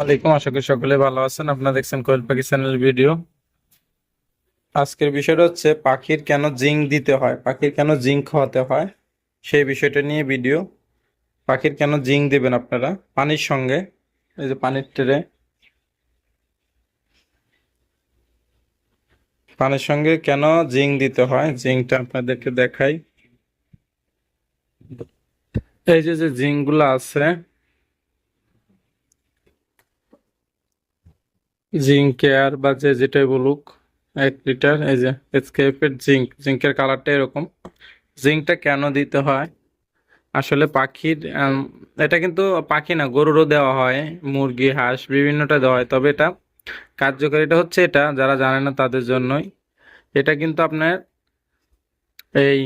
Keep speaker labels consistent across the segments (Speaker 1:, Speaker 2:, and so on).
Speaker 1: আলাইকুম, আশা করি সকলে ভালো আছেন। আপনারা দেখছেন কোয়েল পাখি ভিডিও। আজকের বিষয়টা হচ্ছে, পাখির কেন জিঙ্ক দিতে হয়? পাখির কেন জিঙ্ক খাওয়াতে হয়? সেই বিষয়টা নিয়ে ভিডিও। পাখির কেন জিঙ্ক দেবেন আপনারা? পানির সঙ্গে। এই যে পানির ট্রে। পানির সঙ্গে কেন জিঙ্ক দিতে হয়? জিঙ্কটা আপনাদেরকে দেখাই। এই যে যে জিঙ্কগুলো আছে জিঙ্ক কেয়ার বা যে যেটাই বলুক, এক লিটার, এই যে এসকেএফ এর জিঙ্ক, জিঙ্কের কালারটা এরকম। জিঙ্কটা কেন দিতে হয়? আসলে পাখির এটা কিন্তু পাখি না, গরুরও দেওয়া হয়, মুরগি, হাঁস, বিভিন্নটা দেওয়া হয়। তবে এটা কার্যকারিতা হচ্ছে এটা, যারা জানে না তাদের জন্যই। এটা কিন্তু আপনার এই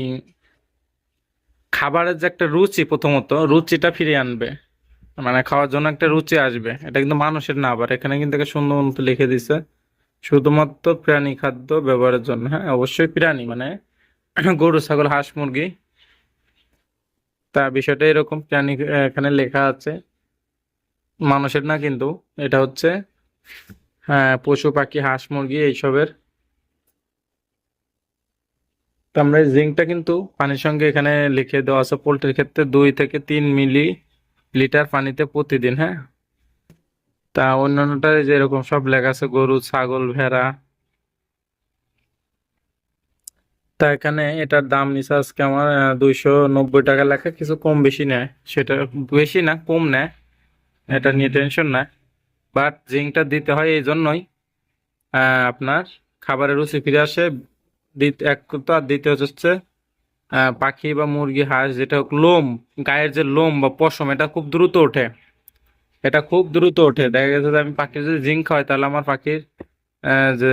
Speaker 1: খাবারের যে একটা রুচি প্রথমত, রুচিটা ফিরিয়ে আনবে। মানে খাওয়ার জন্য একটা রুচি আসবে। এটা কিন্তু মানুষের না, আবার এখানে কিন্তু সুন্দর মতো লিখে দিছে, শুধুমাত্র প্রাণী খাদ্য ব্যবহারের জন্য। হ্যাঁ অবশ্যই প্রাণী মানে গরু, ছাগল, হাঁস, মুরগি। তা বিষয়টা এরকম, প্রাণী এখানে লেখা আছে। মানুষের না কিন্তু, এটা হচ্ছে হ্যাঁ পশু, পাখি, হাঁস, মুরগি এইসবের। আমরা জিঙ্কটা কিন্তু পানির সঙ্গে এখানে লিখে দেওয়া আছে, পোল্ট্রির ক্ষেত্রে দুই থেকে তিন মিলি লিটার পানিতে প্রতিদিন হ্যাঁ? তা অন্যান্যটা যে এরকম সব লেখা আছে, গরু, ছাগল, ভেড়া। তা এখানে এটার দাম নিচ্ছে আজকে আমার দুইশো নব্বই টাকা লেখা, কিছু কম বেশি নেয়। সেটা বেশি না, কম নেয়। এটা নিয়ে টেনশন নাই বাট জিঙ্কটা দিতে হয় এই জন্যই আপনার খাবারের রুচি ফিরে আসে। এক তো আর দ্বিতীয় হচ্ছে পাখি বা মুরগি, হাঁস, যেটা হোক, লোম, গায়ের যে লোম বা পশম, এটা খুব দ্রুত ওঠে। এটা খুব দ্রুত ওঠে। দেখা গেছে যে আমি পাখির যদি জিঙ্ক হয় তাহলে আমার পাখির যে,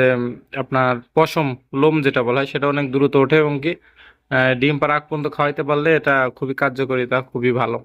Speaker 1: আপনার পশম, লোম যেটা বলা হয়, সেটা অনেক দ্রুত ওঠে এবং কি ডিম পাড়া আগ পর্যন্ত খাওয়াইতে পারলে এটা খুবই কার্যকরী, তা খুবই ভালো।